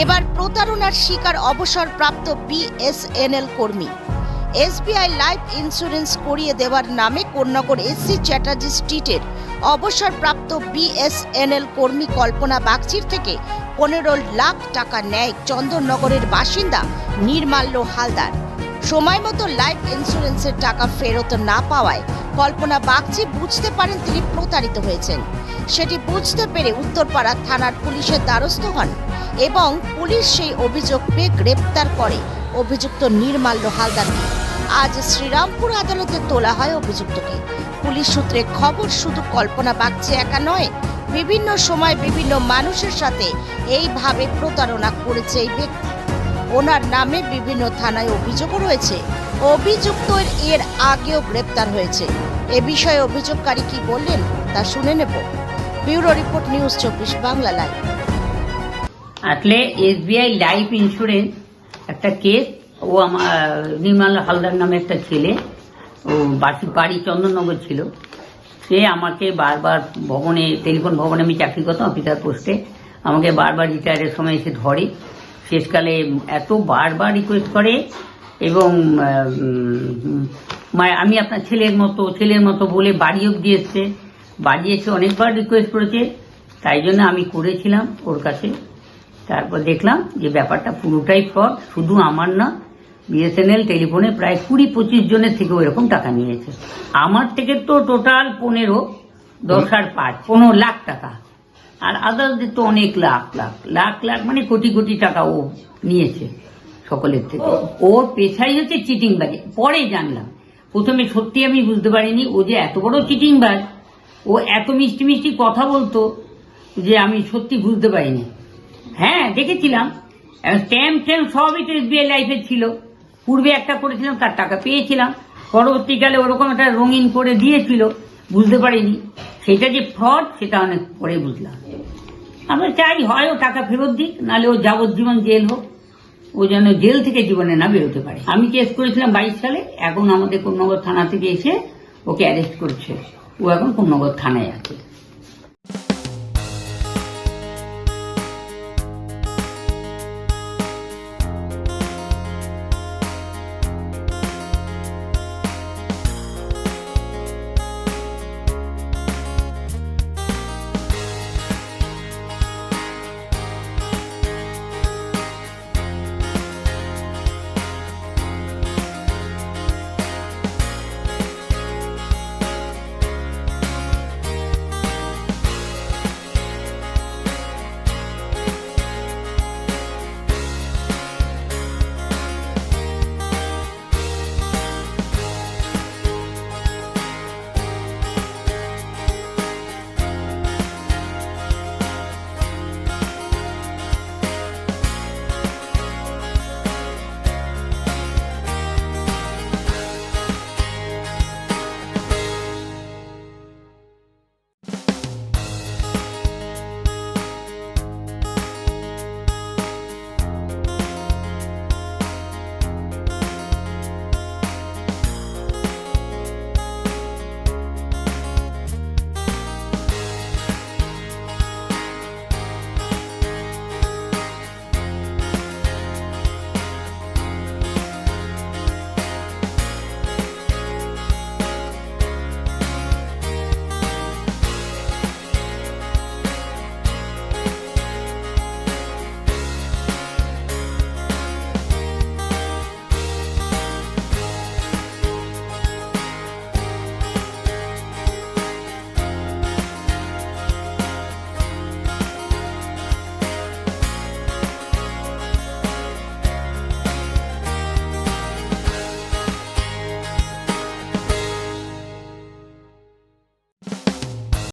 এবার প্রতারণার শিকার অবসরপ্রাপ্ত বিএসএনএল কর্মী। এসবিআই লাইফ ইন্স্যুরেন্স করিয়ে দেওয়ার নামে কোন্নগর এসসি চ্যাটার্জি স্ট্রিটের অবসরপ্রাপ্ত বিএসএনএল কর্মী কল্পনা বাগচির থেকে পনেরো লাখ টাকা নেয় চন্দননগরের বাসিন্দা নির্মাল্য হালদার। সময় মতো লাইফ ইন্স্যুরেন্সের টাকা ফেরত না পাওয়ায় কল্পনা বাগচি বুঝতে পারেন তিনি প্রতারিত হয়েছেন। সেটি বুঝতে পেরে উত্তরপাড়া থানার পুলিশের দ্বারস্থ হন এবং পুলিশ সেই অভিযোগ পেয়ে গ্রেপ্তার করে। অভিযুক্ত নির্মাল্য হালদারকে। আজ শ্রীরামপুর আদালতে তোলা হয় অভিযুক্তকে। পুলিশ সূত্রে খবর, শুধু কল্পনা বাগচি একা নয়, বিভিন্ন সময় বিভিন্ন মানুষের সাথে এইভাবে প্রতারণা করেছে এই ব্যক্তি। ওনার নামে বিভিন্ন থানায় অভিযোগও রয়েছে। অভিযুক্ত এর আগেও গ্রেপ্তার হয়েছে। এ বিষয়ে অভিযোগকারী কি বললেন, তা শুনে নেব। ব্যুরো রিপোর্ট নিউজ চব্বিশ বাংলা লাইভ। আসলে এসবিআই লাইফ ইন্স্যুরেন্স একটা কেস। ও আমার নির্মাল হালদার নামে একটা ছেলে। ও বাসি বাড়ি চন্দননগর ছিল। সে আমাকে বারবার ভবনে টেলিফোন ভবনে আমি চাকরি করতাম, অফিসার পোস্টে। আমাকে বারবার রিটায়ারের সময় এসে ধরে। শেষকালে এত বারবার রিকোয়েস্ট করে এবং মানে আমি আপনার ছেলের মতো ছেলের মতো বলে বাড়ি অব্দি এসছে। বাড়ি এসে অনেকবার রিকোয়েস্ট করেছে, তাই জন্য আমি করেছিলাম ওর কাছে। তারপর দেখলাম যে ব্যাপারটা পুরোটাই ফ্রড শুধু আমার না বিএসএনএল টেলিফোনে প্রায় কুড়ি পঁচিশ জনের থেকে এরকম টাকা নিয়েছে। আমার থেকে তো টোটাল পনেরো, দশ আর পাঁচ, পনেরো লাখ টাকা। আর আদার্সদের তো অনেক লাখ লাখ লাখ লাখ মানে কোটি কোটি টাকা ও নিয়েছে সকলের থেকে। ওর পেশাই হচ্ছে চিটিং বাজি পরে জানলাম। প্রথমে সত্যি আমি বুঝতে পারিনি ও যে এত বড় চিটিং বাজ ও এত মিষ্টি মিষ্টি কথা বলতো যে আমি সত্যি বুঝতে পারিনি। হ্যাঁ দেখেছিলাম। স্ট্যাম্প ট্যাম্প সবই তো এসবিআই লাইফের ছিল। পূর্বে একটা করেছিলাম তার টাকা পেয়েছিলাম। পরবর্তীকালে ওরকম একটা রঙিন করে দিয়েছিল। বুঝতে পারিনি। সেটা যে ফ্রড সেটা অনেক পরে বুঝলাম। আমরা চাই হয় ও টাকা ফেরত দিক, নাহলে ও যাবজ্জীবন জেল হোক। ও যেন জেল থেকে জীবনে না বেরোতে পারে। আমি কেস করেছিলাম বাইশ সালে, এখন আমাদের কোন্নগর থানা থেকে এসে ওকে অ্যারেস্ট করছে। ও এখন কোন্নগর থানায় আছে।